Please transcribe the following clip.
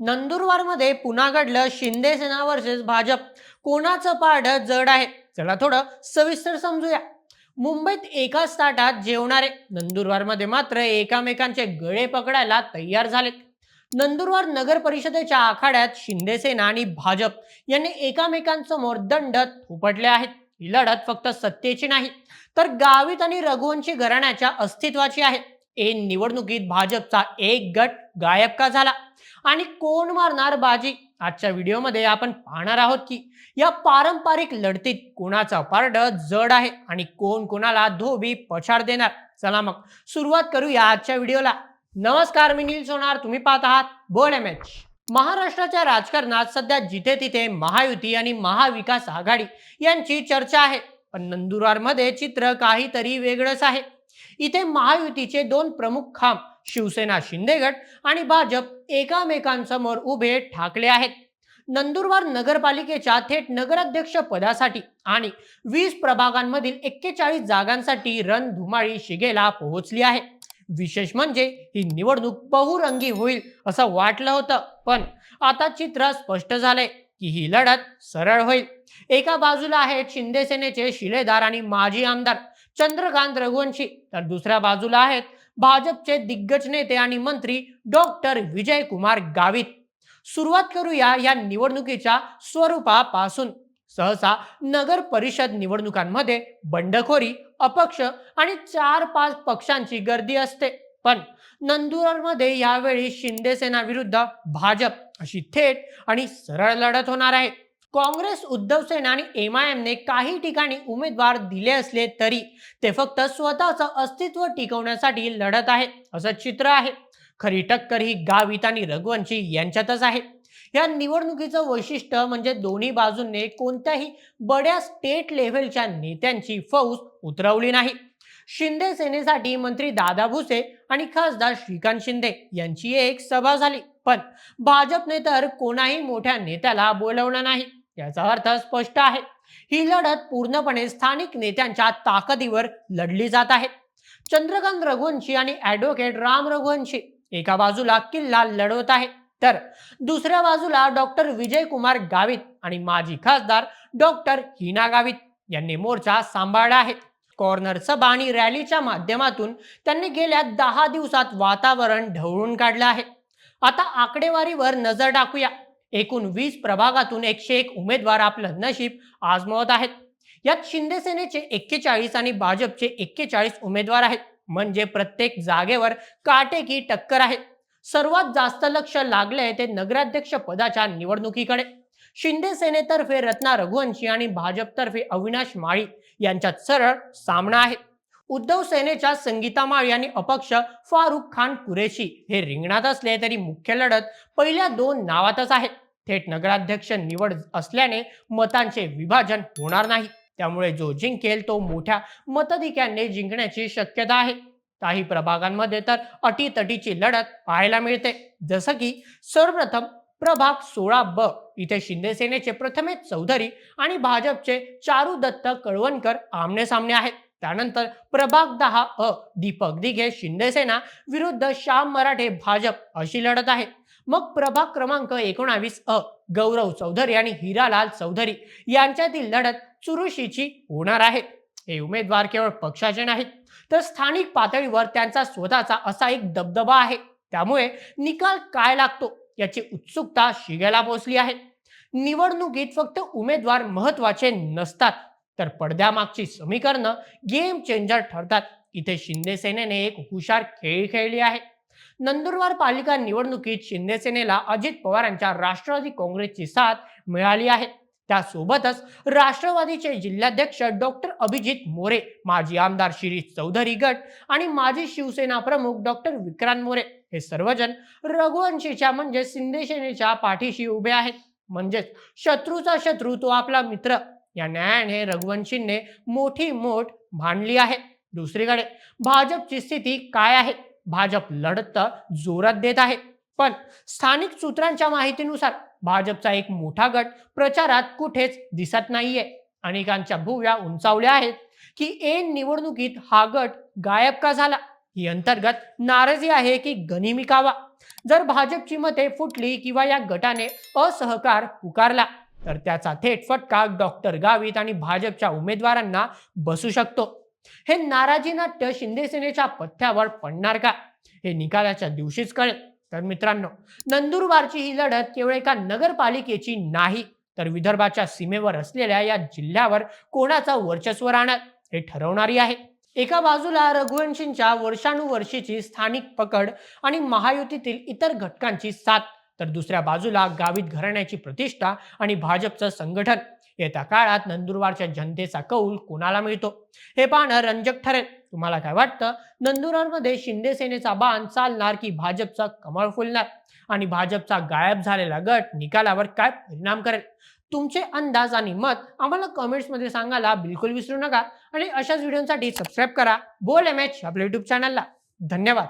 नंदुरबारमध्ये पुन्हा घडलं शिंदे सेना वर्सेस भाजप. कोणाचं पाड जड आहे? चला थोडं सविस्तर समजूया. मुंबईत एकाच ताटात जेवणारे. नंदुरबारमध्ये मात्र एकामेकांचे गळे पकडायला तयार झालेत. नंदुरबार नगर परिषदेच्या आखाड्यात शिंदेसेना आणि भाजप यांनी एकामेकांसमोर दंड थोपटले आहेत. ही लढत फक्त सत्तेची नाही तर गावित आणि रघुवंशी घराण्याच्या अस्तित्वाची आहे. ए निवडणुकीत भाजपचा एक गट गायब का झाला? आणि कोण मारणार बाजी? आजच्या व्हिडिओमध्ये आपण पाहणार आहोत की या पारंपरिक लढतीत कोणाचा पारड जड आहे आणि कोण कोणाला धोबी पछाड देणार? चला मग सुरुवात करूया आजच्या व्हिडिओला. नमस्कार मी नील सोनार. तुम्ही पाहत आहात बोल एम एच. महाराष्ट्राच्या राजकारणात सध्या जिथे तिथे महायुती आणि महाविकास आघाडी यांची चर्चा आहे. पण नंदुरबारमध्ये चित्र काहीतरी वेगळंच आहे. इथे महायुतीचे दोन प्रमुख खांब शिवसेना शिंदेगड आणि भाजप एकामेकांसमोर उभे ठाकले आहेत. नंदुरबार नगरपालिकेच्या थेट नगराध्यक्ष पदासाठी आणि वीस प्रभागांमधील एक्केचाळीस जागांसाठी रणधुमाळी शिगेला पोहोचली आहे. विशेष म्हणजे ही निवडणूक बहुरंगी होईल असं वाटलं होतं पण आता चित्र स्पष्ट झालंय की ही लढत सरळ होईल. एका बाजूला आहेत शिंदे सेनेचे शिलेदार आणि माजी आमदार चंद्रकांत रघुवंशी तर दुसऱ्या बाजूला आहेत भाजपचे दिग्गज नेते आणि मंत्री डॉक्टर विजयकुमार गावित. सुरुवात करूया या निवडणुकीच्या स्वरूपापासून. सहसा नगर परिषद निवडणुकांमध्ये बंडखोरी अपक्ष आणि चार पाच पक्षांची गर्दी असते. पण नंदुरबारमध्ये यावेळी शिंदे सेना विरुद्ध भाजप अशी थेट आणि सरळ लढत होणार आहे. काँग्रेस उद्धव सेना आणि एम आय एमने काही ठिकाणी उमेदवार दिले असले तरी ते फक्त स्वतःचं अस्तित्व टिकवण्यासाठी लढत आहेत असं चित्र आहे. खरी टक्कर ही गावित आणि रघुवंशी यांच्यातच आहे. या निवडणुकीचं वैशिष्ट्य म्हणजे दोन्ही बाजूंनी कोणत्याही बड्या स्टेट लेव्हलच्या नेत्यांची फौज उतरवली नाही. शिंदे सेनेसाठी मंत्री दादा भुसे आणि खासदार श्रीकांत शिंदे यांची एक सभा झाली पण भाजपने तर कोणाही मोठ्या नेत्याला बोलवलं नाही. याचा अर्थ स्पष्ट आहे. ही लढत पूर्णपणे स्थानिक नेत्यांच्या ताकदीवर लढली जात आहे. चंद्रकांत रघुवंशी आणि ऍडव्होकेट राम रघुवंशी एका बाजूला किल्ला लढवत आहे. तर दुसऱ्या बाजूला डॉक्टर विजय कुमार गावित आणि माजी खासदार डॉक्टर हिना गावित यांनी मोर्चा सांभाळला आहे. कॉर्नर सभा आणि रॅलीच्या माध्यमातून त्यांनी गेल्या दहा दिवसात वातावरण ढवळून काढलं आहे. आता आकडेवारीवर नजर टाकूया. एकूण वीस प्रभागातून एकशे एक उमेदवार आपलं नशीब आजमावत आहेत. यात शिंदेसेनेचे एक्केचाळीस आणि भाजपचे एक्केचाळीस उमेदवार आहेत. म्हणजे प्रत्येक जागेवर काटेकी टक्कर आहे सर्वात जास्त लक्ष लागले ते नगराध्यक्ष पदाच्या निवडणुकीकडे. शिंदे सेनेतर्फे रत्ना रघुवंशी आणि भाजपतर्फे अविनाश माळी यांच्यात सरळ सामना आहे. उद्धव सेनेच्या संगीता माळी आणि अपक्ष फारुख खान कुरेशी हे रिंगणात असले तरी मुख्य लढत पहिल्या दोन नावातच आहे थेट नगराध्यक्ष निवड असल्याने मतांचे विभाजन होणार नाही. त्यामुळे जो जिंकेल तो मोठ्या मतधिक्याने जिंकण्याची शक्यता आहे. काही प्रभागांमध्ये तर अटीतटीची लढत पाहायला मिळते. जसं की सर्वप्रथम प्रभाग सोळा ब इथे शिंदे सेनेचे प्रथमेश चौधरी आणि भाजपचे चारू दत्त कळवणकर आमने सामने आहेत. त्यानंतर प्रभाग दहा अ दीपक दिघे शिंदेसेना विरुद्ध श्याम मराठे भाजप अशी लढत आहे. मग प्रभाग क्रमांक एकोणावीस अ गौरव चौधरी आणि हिरालाल चौधरी यांच्यातील लढत चुरुशीची होणार आहे. हे उमेदवार केवळ पक्षाचे नाहीत तर स्थानिक पातळीवर त्यांचा स्वतःचा असा एक दबदबा आहे. त्यामुळे निकाल काय लागतो याची उत्सुकता शिगेला पोहोचली आहे. निवडणुकीत फक्त उमेदवार महत्त्वाचे नसतात तर पडद्यामागची समीकरणं गेम चेंजर ठरतात. इथे शिंदे सेनेने एक हुशार खेळ खेळली आहे. नंदुरबार पालिका निवडणुकीत शिंदे सेनेला अजित पवारांच्या राष्ट्रवादी काँग्रेसची साथ मिळाली आहे. त्यासोबतच राष्ट्रवादीचे जिल्हाध्यक्ष डॉक्टर अभिजित मोरे माजी आमदार शिरीष चौधरी गट आणि माजी शिवसेना प्रमुख डॉक्टर विक्रांत मोरे हे सर्वजण रघुवंशीच्या म्हणजे शिंदे सेनेच्या पाठीशी उभे आहेत. म्हणजेच शत्रूचा शत्रू तो आपला मित्र या न्यायाने रघुवंशींनी मोठी मोठ मांडली आहे. दुसरीकडे भाजपची स्थिती काय आहे? भाजप लढत जोरात देत आहे पण स्थानिक सूत्रांच्या माहितीनुसार भाजपचा एक मोठा गट प्रचारात कुठेच दिसत नाहीये. अनेकांच्या भुव्या उंचावल्या आहेत की ऐन निवडणुकीत हा गट गायब का झाला? ही अंतर्गत नाराजी आहे की गनिमी कावा? जर भाजपची मते फुटली किंवा या गटाने असहकार पुकारला तर त्याचा थेट फटका डॉक्टर गावित आणि भाजपच्या उमेदवारांना बसू शकतो. हे नाराजी नाट्य पथ्यावर पडणार का? हे निकालाच्या दिवशीच कळेल. तर मित्रांनो नंदुरबारची ही लढत केवळ एका नगरपालिकेची नाही तर विदर्भाच्या सीमेवर असलेल्या या जिल्ह्यावर कोणाचा वर्चस्व राहणार हे ठरवणारी आहे. एका बाजूला रघुवंशींच्या वर्षानुवर्षीची स्थानिक पकड आणि महायुतीतील इतर घटकांची साथ तर दुसऱ्या बाजूला गावित घराण्याची प्रतिष्ठा आणि भाजपचं संघटन. येत्या काळात नंदुरबारच्या जनतेचा कौल कोणाला मिळतो? हे पाहणं रंजक ठरेल. तुम्हाला काय वाटतं? नंदुरबारमध्ये शिंदे सेनेचा बाण चालणार की भाजपचा कमळ फुलणार? आणि भाजपचा गायब झालेला गट निकालावर काय परिणाम करेल? तुमचे अंदाज आणि मत आम्हाला कमेंट्समध्ये सांगायला बिलकुल विसरू नका. आणि अशाच व्हिडिओसाठी सबस्क्राईब करा. बोल एम एच आपल्या युट्यूब चॅनलला धन्यवाद.